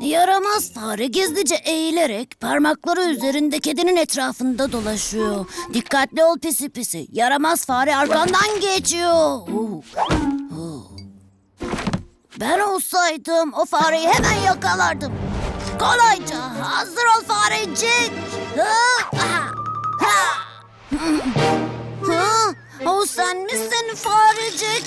Yaramaz fare gizlice eğilerek parmakları üzerinde kedinin etrafında dolaşıyor. Dikkatli ol pisi pisi. Yaramaz fare arkandan geçiyor. Ben olsaydım o fareyi hemen yakalardım. Kolayca hazır ol farecik. Aha, ha. O sen misin farecik?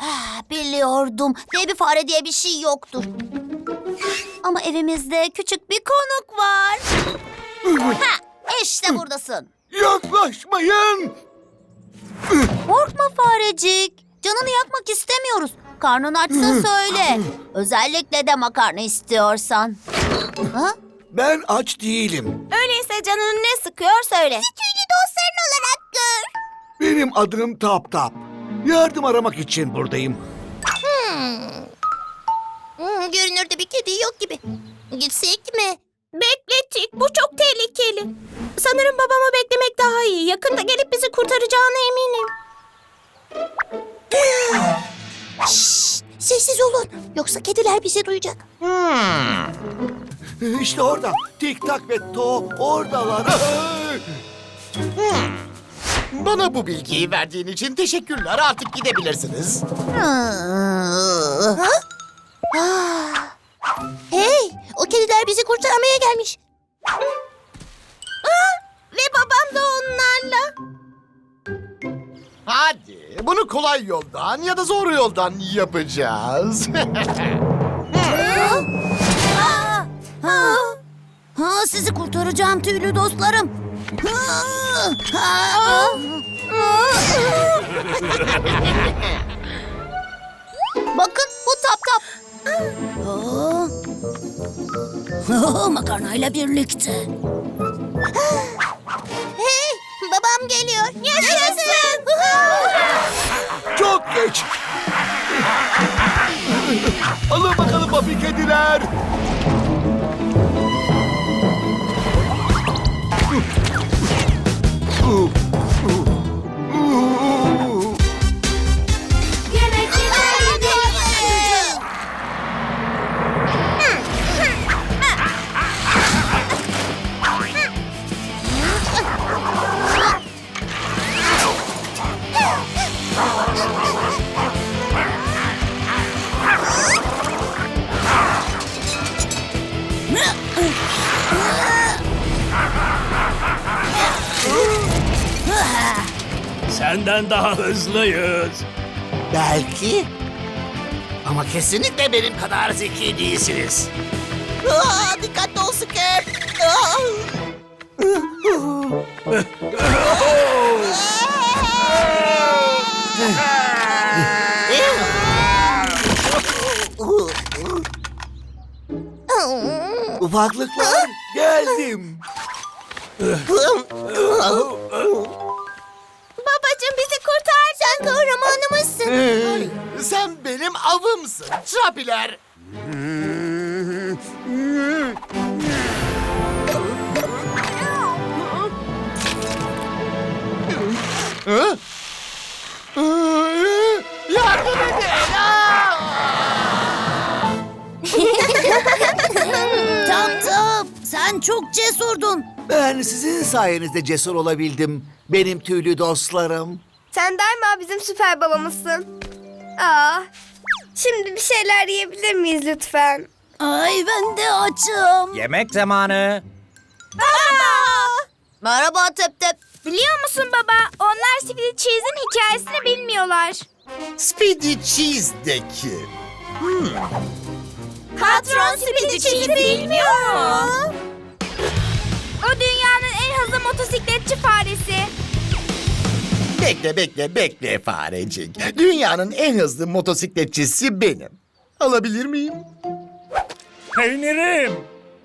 Ah, Biliyordum. Baby fare diye bir şey yoktur. Ama evimizde küçük bir konuk var. ha, işte buradasın. Yaklaşmayın. Korkma farecik. Canını yakmak istemiyoruz. Karnın açsa söyle. Özellikle de makarna istiyorsan. Ha? Ben aç değilim. Öyleyse canını ne sıkıyor söyle. Tüylü dostların olarak gör. Benim adım Tap Tap. Yardım aramak için buradayım. Hmm, görünürde bir kedi yok gibi. Gitsek mi? Beklettik. Bu çok tehlikeli. Sanırım babamı beklemek daha iyi. Yakında gelip bizi kurtaracağına eminim. Sessiz olun. Yoksa kediler bizi duyacak. İşte orada. Tik tak ve to oradalar. Bana bu bilgiyi verdiğin için teşekkürler. Artık gidebilirsiniz. Ha? Ah. Hey, o kediler bizi kurtarmaya gelmiş. Ve babam da onlarla. Hadi bunu kolay yoldan ya da zor yoldan yapacağız. Ha, ha, sizi kurtaracağım tüylü dostlarım. Ha, ha. Bakın bu tap tap. Ha. Ha, Makarnayla birlikte. Hey, babam geliyor. Yaşasın. Çok geç. Alın bakalım Buffy kediler. Senden daha hızlıyız. Belki. Ama kesinlikle benim kadar zeki değilsiniz. Aa, dikkatli ol Skip. Ufaklıklar geldim. Babacığım bizi kurtar. Sen kahramanımızsın. Sen benim avımsın. Trapiler. Sen çok cesurdun. Ben sizin sayenizde cesur olabildim. Benim tüylü dostlarım. Sen daima bizim süper babamızsın. Aa, şimdi bir şeyler yiyebilir miyiz lütfen? Ay ben de açım. Yemek zamanı. Merhaba Tep Tep. Biliyor musun baba? Onlar Speedy Cheese'in hikayesini bilmiyorlar. Speedy Cheese'deki. Patron Speedy Cheese'i bilmiyor mu? O dünyanın en hızlı motosikletçi faresi. Bekle bekle bekle farecik. Dünyanın en hızlı motosikletçisi benim. Alabilir miyim? Peynirim.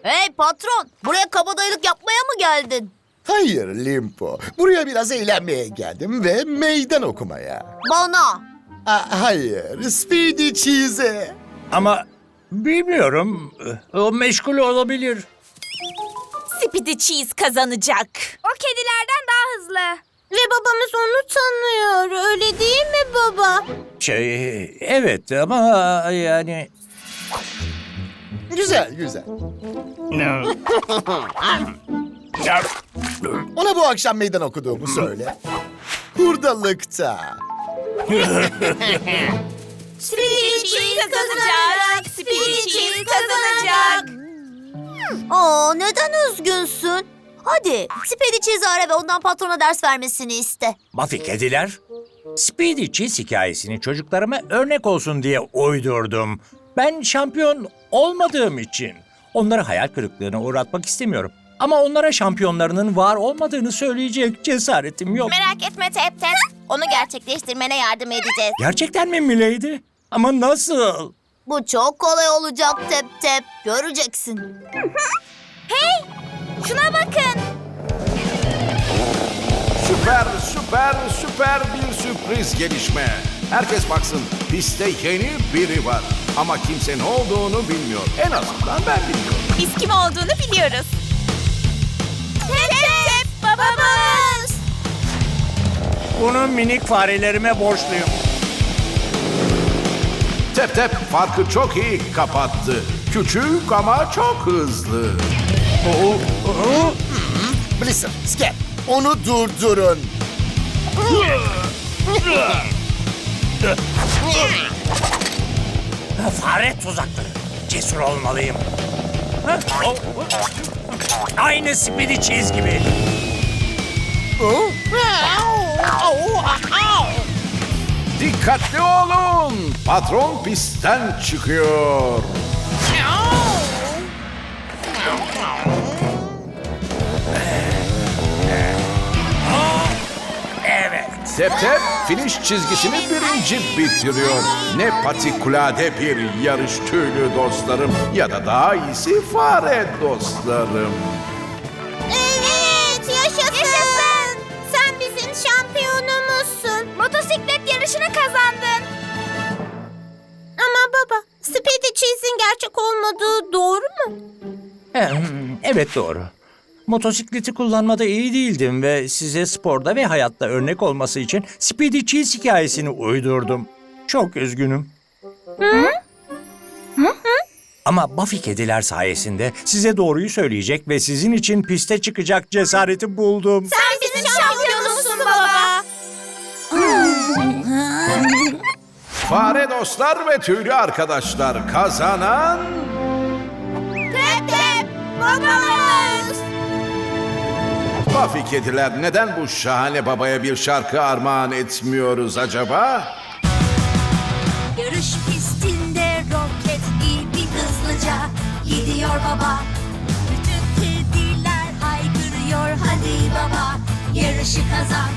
Hey patron, buraya kabadayılık yapmaya mı geldin? Hayır Limpo. Buraya biraz eğlenmeye geldim ve meydan okumaya. Bana. Aa, hayır, Speedy Cheese'e. Ama bilmiyorum. O meşgul olabilir. Speedy Cheese kazanacak. O kedilerden daha hızlı. Ve babamız onu tanıyor. Öyle değil mi baba? Şey, evet ama yani... Güzel güzel. Ona bu akşam meydan okuduğumu söyle. Hurdalıkta. Spirit Cheese kazanacak. Spirit Cheese kazanacak. Aa, neden üzgünsün? Hadi Speedy Cheese'i ara ve ondan patrona ders vermesini iste. Buffy kediler, Speedy Cheese hikayesini çocuklarıma örnek olsun diye uydurdum. Ben şampiyon olmadığım için onları hayal kırıklığına uğratmak istemiyorum. Ama onlara şampiyonlarının var olmadığını söyleyecek cesaretim yok. Merak etme Tep Tep. Onu gerçekleştirmene yardım edeceğiz. Gerçekten mi Milady? Ama nasıl? Bu çok kolay olacak Tep Tep. Göreceksin. Şuna bakın. Süper, süper, süper bir sürpriz gelişme. Herkes baksın, pistte yeni biri var. Ama kimse ne olduğunu bilmiyor. En azından ben biliyorum. Biz kim olduğunu biliyoruz. Tep Tep babamız. Bunu minik farelerime borçluyum. Tep Tep farkı çok iyi kapattı. Küçük ama çok hızlı. Blizzard, Skep. Onu durdurun. Fare tuzakları. Cesur olmalıyım. Ha? O- Aynı Speedy Cheese gibi. Dikkatli olun. Patron pistten çıkıyor. Evet. Tep Tep finish çizgisini birinci bitiriyor. Ne patikulade bir yarış tüylü dostlarım ya da daha iyisi fare dostlarım. Evet doğru. Motosikleti kullanmada iyi değildim ve size sporda ve hayatta örnek olması için Speedy Cheese hikayesini uydurdum. Çok üzgünüm. Ama Buffy kediler sayesinde size doğruyu söyleyecek ve sizin için piste çıkacak cesareti buldum. Sen bizim şampiyonumuzsun baba. Fare dostlar ve tüylü arkadaşlar kazanan babamız. Buffy kediler neden bu şahane babaya bir şarkı armağan etmiyoruz acaba? Yarış pistinde roket gibi hızlıca gidiyor baba. Bütün kediler haykırıyor hadi baba yarışı kazan.